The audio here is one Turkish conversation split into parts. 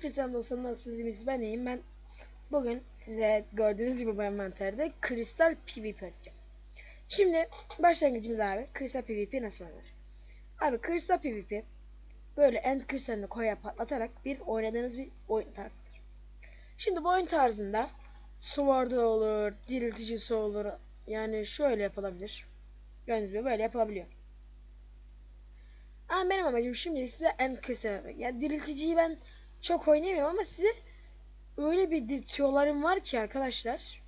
Hepinize dostlarım nasılsınız? Ben iyiyim. Ben bugün size gördüğünüz gibi bu envanterde kristal PvP atacağım. Şimdi başlangıcımız abi kristal PvP nasıl oynanır? Abi kristal PvP böyle end kristalini koya patlatarak bir oynadığınız bir oyun tarzıdır. Şimdi bu oyun tarzında Sword'u olur, dirilticisi olur. Yani şöyle yapılabilir. Gördüğünüz gibi böyle yapılabiliyor. Ama benim amacım şimdi size end kristal. Yani dirilticiyi ben çok oynayamıyorum ama size öyle bir dip tüyolarım var ki arkadaşlar.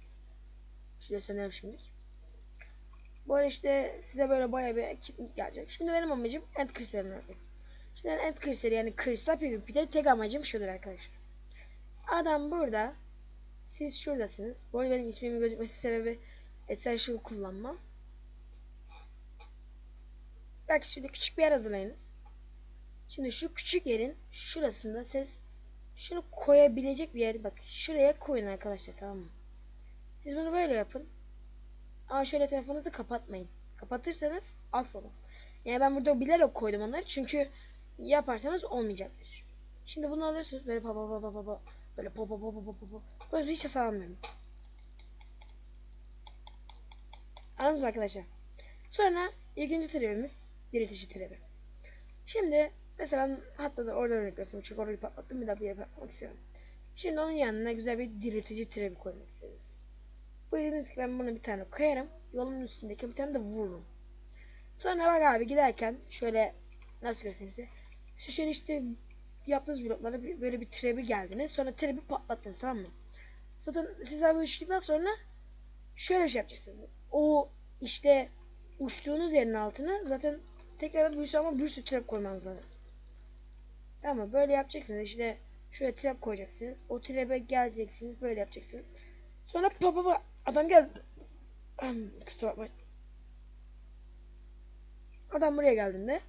Şöyle söyleyeyim şimdi. Bu işte size böyle bayağı bir ekiplik gelecek. Şimdi benim amacım end kristalini vermek. Şimdi end kristali yani kristal PvP'de tek amacım şudur arkadaşlar. Adam burada. Siz şuradasınız. Bu arada benim ismimin gözükmesi sebebi Essential kullanmam. Bak şimdi küçük bir yer hazırlayınız. Şimdi şu küçük yerin şurasında siz şunu koyabilecek bir yer bak şuraya koyun arkadaşlar tamam mı? Siz bunu böyle yapın. Ama şöyle telefonunuzu kapatmayın. Kapatırsanız alsanız. Yani ben burada bilerek koydum onları çünkü yaparsanız olmayacaktır. Şimdi bunu alıyorsunuz böyle pa pa pa pa pa böyle pa pa pa pa pa pa böyle hiç hasar almıyorum. Anladınız mı arkadaşlar? Sonra ikinci trebimiz diriltici trebi. Şimdi mesela hatta da oradan örnek göstereyim çünkü orayı patlattım bir daha bir yere patlamak istiyorum. Şimdi onun yanına güzel bir diriltici trebi koymak isteriz. Bu dediğiniz ki ben bunu bir tane koyarım. Yolun üstündeki bir tane de vururum. Sonra bak abi giderken şöyle nasıl göstereyim size. Şu işte yaptığınız bloklara böyle bir trebi geldiniz. Sonra trebi patlattınız tamam mı? Zaten siz abi uçtuktan sonra şöyle şey yapacaksınız. O işte uçtuğunuz yerin altına zaten tekrar bir ama bir sürü trap koymanız lazım. Tamam böyle yapacaksınız işte şöyle trap koyacaksınız. O trap'e geleceksiniz böyle yapacaksınız. Sonra pa pa pa adam geldi. Kusura bakmayın. Adam buraya geldiğinde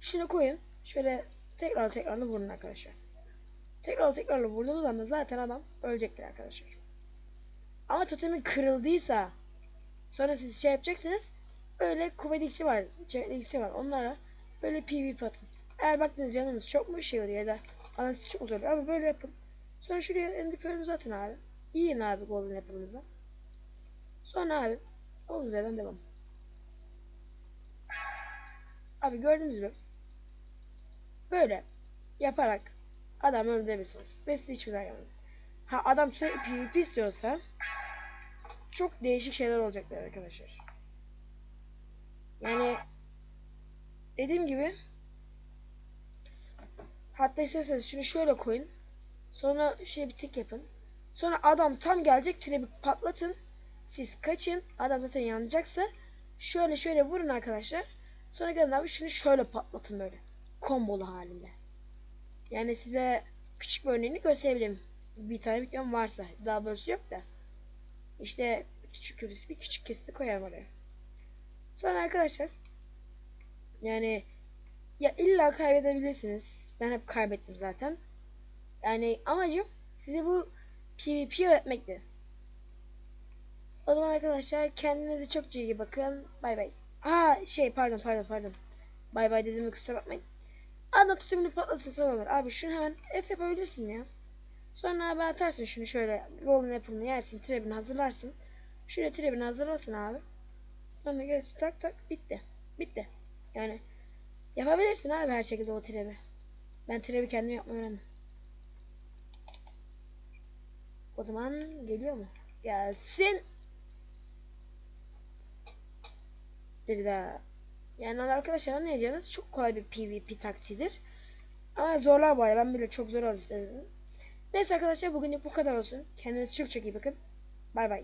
şunu koyun. Şöyle tekrar tekrarını vurun arkadaşlar. Tekrar tekrarla vurduğunuz anda zaten adam ölecektir arkadaşlar. Ama totemi kırıldıysa sonra siz şey yapacaksınız. Öyle kuvvet var, çevre var. Onlara böyle PvP atın. Eğer baktınız canınız çok mu şey oluyor ya da analiz çok zor ama böyle yapın. Sonra şuraya endipörünüzü atın abi. Yiyin abi golden apple'ınızı. Sonra abi olduğunuz yerden devam. Abi gördüğünüz gibi böyle yaparak adam öldürebilirsiniz. Ve size hiçbir zaman gelmez. Ha adam sürekli PvP istiyorsa çok değişik şeyler olacaklar arkadaşlar. Yani dediğim gibi hatta isterseniz şunu şöyle koyun. Sonra şey bir tık yapın. Sonra adam tam gelecek trebi patlatın. Siz kaçın. Adam zaten yanacaksa şöyle şöyle vurun arkadaşlar. Sonra gelin abi şunu şöyle patlatın böyle. Kombolu halinde. Yani size küçük bir örneğini gösterebilirim. Bir tane videom varsa. Daha doğrusu yok da. İşte küçük bir, bir küçük kesiti koyarım oraya. Sonra arkadaşlar yani ya illa kaybedebilirsiniz. Ben hep kaybettim zaten. Yani amacım size bu PvP öğretmekti. O zaman arkadaşlar kendinize çok iyi bakın. Bay bay. Aa şey pardon pardon pardon. Bay bay dediğimi kusura bakmayın. Adam tutumunu patlasın sonra olur. Abi şunu hemen F yapabilirsin ya. Sonra abi atarsın şunu şöyle golden apple'ını yersin. Trebini hazırlarsın. Şöyle trebini hazırlasın abi. Sonra gelirsin tak tak bitti. Bitti. Yani yapabilirsin abi her şekilde o trebi. Ben trebi kendim yapmayı öğrendim. O zaman geliyor mu? Gelsin. Bir daha. Yani arkadaşlar ne diyeceğiniz çok kolay bir PvP taktiğidir. Ama zorlar arada. Ben bile çok zor alıştırdım. Neyse arkadaşlar bugünlük bu kadar olsun. Kendinize çok çok iyi bakın. Bay bay.